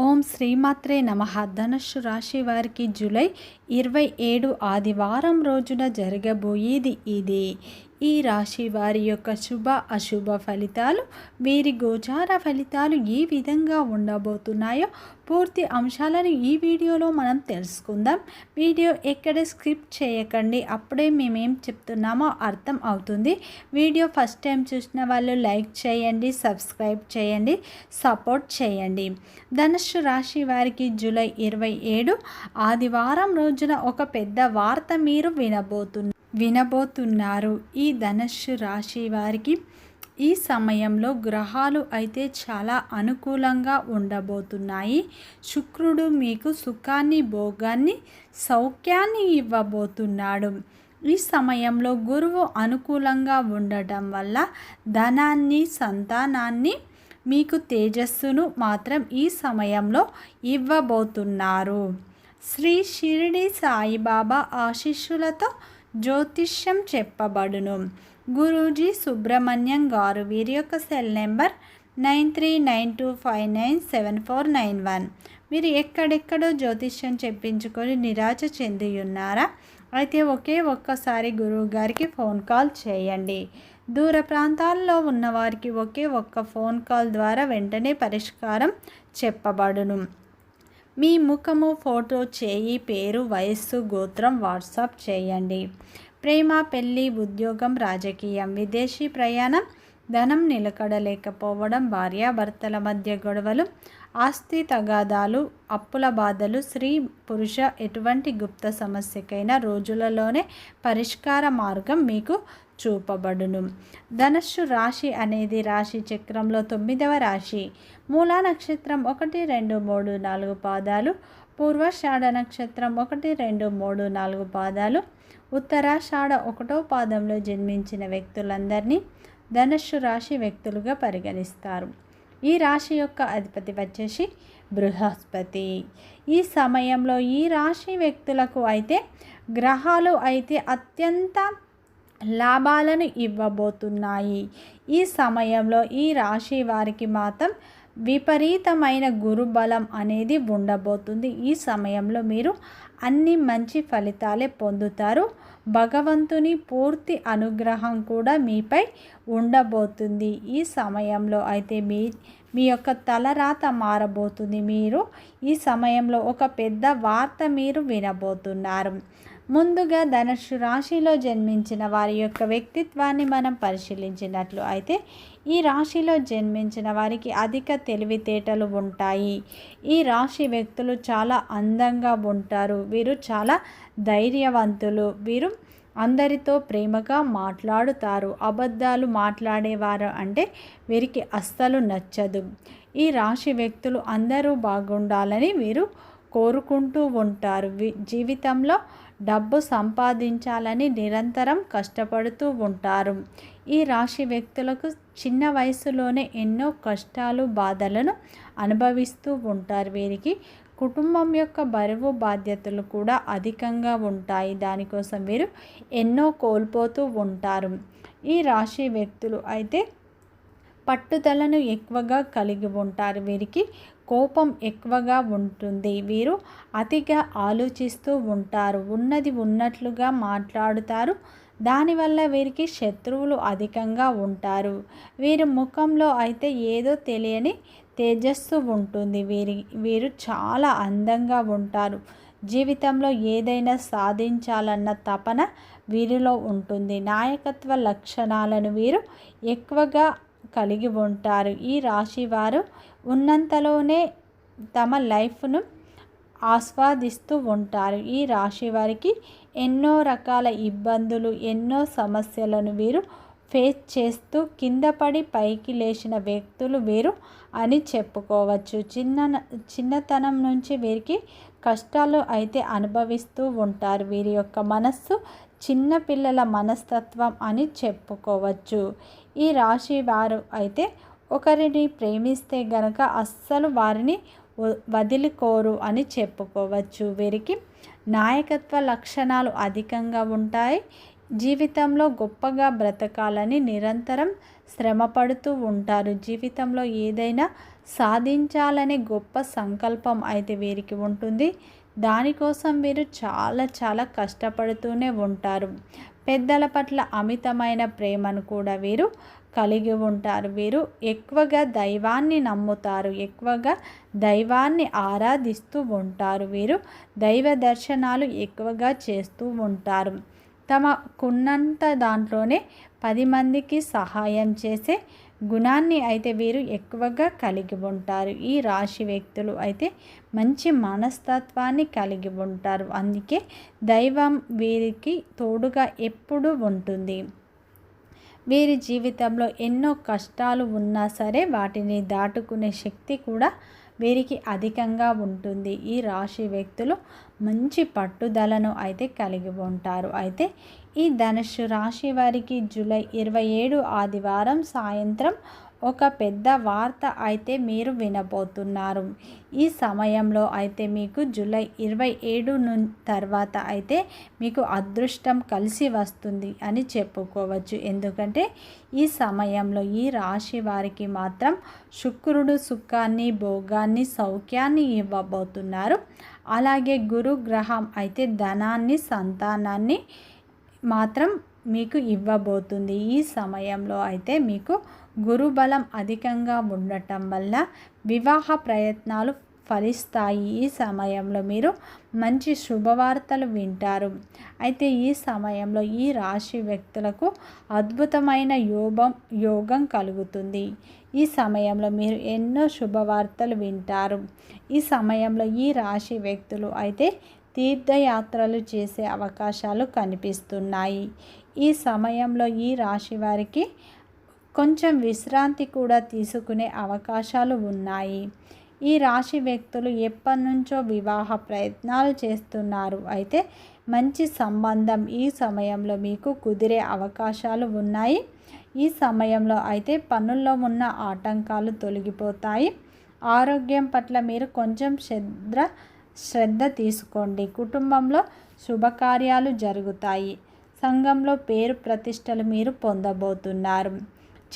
ఓం శ్రీమాత్రే నమ. ధనుష్ రాశి వారికి జూలై ఇరవై ఏడు ఆదివారం రోజున జరగబోయేది ఇది. ఈ రాశి వారి యొక్క శుభ అశుభ ఫలితాలు వీరి గోచార ఫలితాలు ఏ విధంగా ఉండబోతున్నాయో పూర్తి అంశాలను ఈ వీడియోలో మనం తెలుసుకుందాం. వీడియో ఎక్కడ స్క్రిప్ట్ చేయకండి అప్పుడే మేమేం చెప్తున్నామో అర్థం అవుతుంది. వీడియో ఫస్ట్ టైం చూసిన వాళ్ళు లైక్ చేయండి సబ్స్క్రైబ్ చేయండి సపోర్ట్ చేయండి. ధనుష్ రాశి వారికి జూలై ఇరవై ఏడు ఆదివారం రోజున ఒక పెద్ద వార్త మీరు వినబోతున్నారు వినబోతున్నారు. ఈ ధనుస్సు రాశి వారికి ఈ సమయంలో గ్రహాలు అయితే చాలా అనుకూలంగా ఉండబోతున్నాయి. శుక్రుడు మీకు సుఖాన్ని భోగాన్ని సౌఖ్యాన్ని ఇవ్వబోతున్నాడు. ఈ సమయంలో గురువు అనుకూలంగా ఉండటం వల్ల ధనాన్ని సంతానాన్ని మీకు తేజస్సును మాత్రం ఈ సమయంలో ఇవ్వబోతున్నారు. శ్రీ షిరిడి సాయిబాబా ఆశీస్సులతో జ్యోతిష్యం చెప్పబడును. గురూజీ సుబ్రహ్మణ్యం గారు వీరి యొక్క cell number nine three nine two five nine seven four nine one. మీరు ఎక్కడెక్కడో జ్యోతిష్యం చెప్పించుకొని నిరాశ చెంది ఉన్నారా అయితే ఒకే ఒక్కసారి గురువు గారికి ఫోన్ కాల్ చేయండి. దూర ప్రాంతాల్లో ఉన్నవారికి ఒకే ఒక్క ఫోన్ కాల్ ద్వారా వెంటనే పరిష్కారం చెప్పబడును. మీ ముఖము ఫోటో చేయి పేరు వయస్సు గోత్రం వాట్సాప్ చేయండి. ప్రేమ పెళ్ళి ఉద్యోగం రాజకీయం విదేశీ ప్రయాణం ధనం నిలకడలేకపోవడం భార్యాభర్తల మధ్య గొడవలు ఆస్తి తగాదాలు అప్పుల బాధలు స్త్రీ పురుష ఎటువంటి గుప్త సమస్యకైనా రోజులలోనే పరిష్కార మార్గం మీకు చూపబడును. ధనస్సు రాశి అనేది రాశి చక్రంలో తొమ్మిదవ రాశి. మూలా నక్షత్రం ఒకటి రెండు మూడు నాలుగు పాదాలు. పూర్వషాఢ నక్షత్రం ఒకటి రెండు మూడు నాలుగు పాదాలు. ఉత్తరాషాఢ ఒకటో పాదంలో జన్మించిన వ్యక్తులందరినీ ధనుస్సు రాశి వ్యక్తులుగా పరిగణిస్తారు. ఈ రాశి యొక్క అధిపతి వచ్చేసి బృహస్పతి. ఈ సమయంలో ఈ రాశి వ్యక్తులకు అయితే గ్రహాలు అయితే అత్యంత లాభాలను ఇవ్వబోతున్నాయి. ఈ సమయంలో ఈ రాశి వారికి మాత్రం విపరీతమైన గురుబలం అనేది ఉండబోతుంది. ఈ సమయంలో మీరు అన్ని మంచి ఫలితాలే పొందుతారు. భగవంతుని పూర్తి అనుగ్రహం కూడా మీపై ఉండబోతుంది. ఈ సమయంలో అయితే మీ మీ యొక్క తలరాత మారబోతుంది మీరు. ఈ సమయంలో ఒక పెద్ద వార్త మీరు వినబోతున్నారు. ముందుగా ధనుషు రాశిలో జన్మించిన వారి యొక్క వ్యక్తిత్వాన్ని మనం పరిశీలించినట్లు అయితే ఈ రాశిలో జన్మించిన వారికి అధిక తెలివితేటలు ఉంటాయి. ఈ రాశి వ్యక్తులు చాలా అందంగా ఉంటారు. వీరు చాలా ధైర్యవంతులు. వీరు అందరితో ప్రేమగా మాట్లాడుతారు. అబద్ధాలు మాట్లాడేవారు అంటే వీరికి అస్సలు నచ్చదు. ఈ రాశి వ్యక్తులు అందరూ బాగుండాలని వీరు కోరుకుంటూ ఉంటారు. జీవితంలో డబ్బు సంపాదించాలని నిరంతరం కష్టపడుతూ ఉంటారు. ఈ రాశి వ్యక్తులకు చిన్న వయసులోనే ఎన్నో కష్టాలు బాధలను అనుభవిస్తూ ఉంటారు. వీరికి కుటుంబం యొక్క బరువు బాధ్యతలు కూడా అధికంగా ఉంటాయి. దానికోసం వీరు ఎన్నో కోల్పోతూ ఉంటారు. ఈ రాశి వ్యక్తులు అయితే పట్టుదలను ఎక్కువగా కలిగి ఉంటారు. వీరికి కోపం ఎక్కువగా ఉంటుంది. వీరు అతిగా ఆలోచిస్తూ ఉంటారు. ఉన్నది ఉన్నట్లుగా మాట్లాడుతారు. దానివల్ల వీరికి శత్రువులు అధికంగా ఉంటారు. వీరి ముఖంలో అయితే ఏదో తెలియని తేజస్సు ఉంటుంది. వీరి వీరు చాలా అందంగా ఉంటారు. జీవితంలో ఏదైనా సాధించాలన్న తపన వీరిలో ఉంటుంది. నాయకత్వ లక్షణాలను వీరు ఎక్కువగా కలిగి ఉంటారు. ఈ రాశి వారు ఉన్నంతలోనే తమ లైఫ్ను ఆస్వాదిస్తూ ఉంటారు. ఈ రాశి వారికి ఎన్నో రకాల ఇబ్బందులు ఎన్నో సమస్యలను వీరు ఫేస్ చేస్తూ కింద పడి పైకి లేచిన వ్యక్తులు వీరు అని చెప్పుకోవచ్చు. చిన్న చిన్నతనం నుంచి వీరికి కష్టాలు అయితే అనుభవిస్తూ ఉంటారు. వీరి యొక్క మనస్సు చిన్నపిల్లల మనస్తత్వం అని చెప్పుకోవచ్చు. ఈ రాశి వారు అయితే ఒకరిని ప్రేమిస్తే గనక అస్సలు వారిని వదిలికోరు అని చెప్పుకోవచ్చు. వీరికి నాయకత్వ లక్షణాలు అధికంగా ఉంటాయి. జీవితంలో గొప్పగా బ్రతకాలని నిరంతరం శ్రమపడుతూ ఉంటారు. జీవితంలో ఏదైనా సాధించాలనే గొప్ప సంకల్పం అయితే వీరికి ఉంటుంది. దానికోసం వీరు చాలా చాలా కష్టపడుతూనే ఉంటారు. పెద్దల పట్ల అమితమైన ప్రేమను కూడా వీరు కలిగి ఉంటారు. వీరు ఎక్కువగా దైవాన్ని నమ్ముతారు. ఎక్కువగా దైవాన్ని ఆరాధిస్తూ ఉంటారు. వీరు దైవ దర్శనాలు ఎక్కువగా చేస్తూ ఉంటారు. తమకున్నంత దాంట్లోనే పది మందికి సహాయం చేసే గుణాన్ని అయితే వీరు ఎక్కువగా కలిగి ఉంటారు. ఈ రాశి వ్యక్తులు అయితే మంచి మనస్తత్వాన్ని కలిగి ఉంటారు. అందుకే దైవం వీరికి తోడుగా ఎప్పుడూ ఉంటుంది. వీరి జీవితంలో ఎన్నో కష్టాలు ఉన్నా సరే వాటిని దాటుకునే శక్తి కూడా వీరికి అధికంగా ఉంటుంది. ఈ రాశి వ్యక్తులు మంచి పట్టుదలను అయితే కలిగి ఉంటారు. అయితే ఈ ధనుష్ రాశి వారికి జూలై ఇరవై ఏడు ఆదివారం సాయంత్రం ఒక పెద్ద వార్త అయితే మీరు వినబోతున్నారు. ఈ సమయంలో అయితే మీకు జూలై ఇరవై ఏడు తర్వాత అయితే మీకు అదృష్టం కలిసి వస్తుంది అని చెప్పుకోవచ్చు. ఎందుకంటే ఈ సమయంలో ఈ రాశి వారికి మాత్రం శుక్రుడు సుఖాన్ని భోగాన్ని సౌఖ్యాన్ని ఇవ్వబోతున్నారు. అలాగే గురు గ్రహం అయితే ధనాన్ని సంతానాన్ని మాత్రం మీకు ఇవ్వబోతుంది. ఈ సమయంలో అయితే మీకు గురుబలం అధికంగా ఉండటం వల్ల వివాహ ప్రయత్నాలు ఫలిస్తాయి. ఈ సమయంలో మీరు మంచి శుభవార్తలు వింటారు. అయితే ఈ సమయంలో ఈ రాశి వ్యక్తులకు అద్భుతమైన యోగం యోగం కలుగుతుంది. ఈ సమయంలో మీరు ఎన్నో శుభవార్తలు వింటారు. ఈ సమయంలో ఈ రాశి వ్యక్తులు అయితే తీర్థయాత్రలు చేసే అవకాశాలు కనిపిస్తున్నాయి. ఈ సమయంలో ఈ రాశి వారికి కొంచెం విశ్రాంతి కూడా తీసుకునే అవకాశాలు ఉన్నాయి. ఈ రాశి వ్యక్తులు ఎప్పటి నుంచో వివాహ ప్రయత్నాలు చేస్తున్నారు. అయితే మంచి సంబంధం ఈ సమయంలో మీకు కుదిరే అవకాశాలు ఉన్నాయి. ఈ సమయంలో అయితే పనుల్లో ఉన్న ఆటంకాలు తొలగిపోతాయి. ఆరోగ్యం పట్ల మీరు కొంచెం శ్రద్ధ శ్రద్ధ తీసుకోండి. కుటుంబంలో శుభకార్యాలు జరుగుతాయి. సంఘంలో పేరు ప్రతిష్టలు మీరు పొందబోతున్నారు.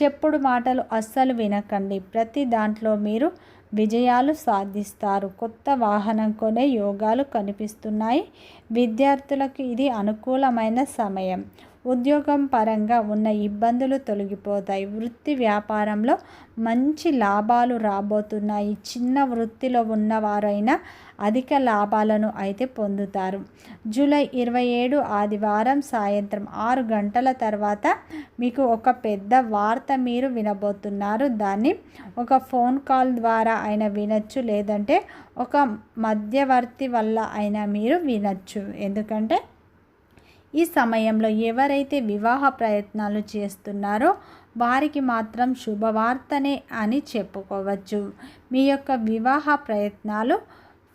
చెప్పుడు మాటలు అస్సలు వినకండి. ప్రతి దాంట్లో మీరు విజయాలు సాధిస్తారు. కొత్త వాహనం కొనే యోగాలు కనిపిస్తున్నాయి. విద్యార్థులకు ఇది అనుకూలమైన సమయం. ఉద్యోగం పరంగా ఉన్న ఇబ్బందులు తొలగిపోతాయి. వృత్తి వ్యాపారంలో మంచి లాభాలు రాబోతున్నాయి. చిన్న వృత్తిలో ఉన్నవారైనా అధిక లాభాలను అయితే పొందుతారు. జూలై ఇరవై ఏడు ఆదివారం సాయంత్రం ఆరు గంటల తర్వాత మీకు ఒక పెద్ద వార్త మీరు వినబోతున్నారు. దాన్ని ఒక ఫోన్ కాల్ ద్వారా అయినా వినొచ్చు లేదంటే ఒక మధ్యవర్తి వల్ల అయినా మీరు వినొచ్చు. ఎందుకంటే ఈ సమయంలో ఎవరైతే వివాహ ప్రయత్నాలు చేస్తున్నారో వారికి మాత్రం శుభవార్తనే అని చెప్పుకోవచ్చు. మీ యొక్క వివాహ ప్రయత్నాలు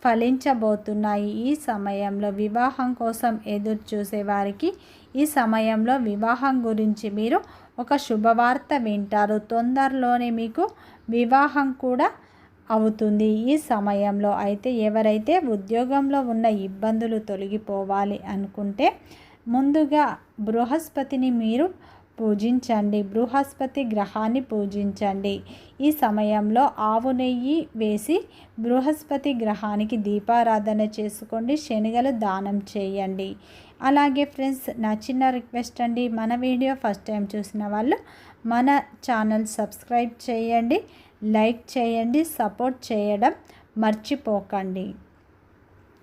ఫలించబోతున్నాయి. ఈ సమయంలో వివాహం కోసం ఎదురు చూసే వారికి ఈ సమయంలో వివాహం గురించి మీరు ఒక శుభవార్త వింటారు. తొందరలోనే మీకు వివాహం కూడా అవుతుంది. ఈ సమయంలో అయితే ఎవరైతే ఉద్యోగంలో ఉన్న ఇబ్బందులు తొలగిపోవాలి అనుకుంటే ముందుగా బృహస్పతిని మీరు పూజించండి. బృహస్పతి గ్రహాన్ని పూజించండి. ఈ సమయంలో ఆవు నెయ్యి వేసి బృహస్పతి గ్రహానికి దీపారాధన చేసుకోండి. శనగలు దానం చేయండి. అలాగే ఫ్రెండ్స్ నా చిన్న రిక్వెస్ట్ అండి. మన వీడియో ఫస్ట్ టైం చూసిన వాళ్ళు మన ఛానల్ సబ్స్క్రైబ్ చేయండి. లైక్ చేయండి. సపోర్ట్ చేయడం మర్చిపోకండి.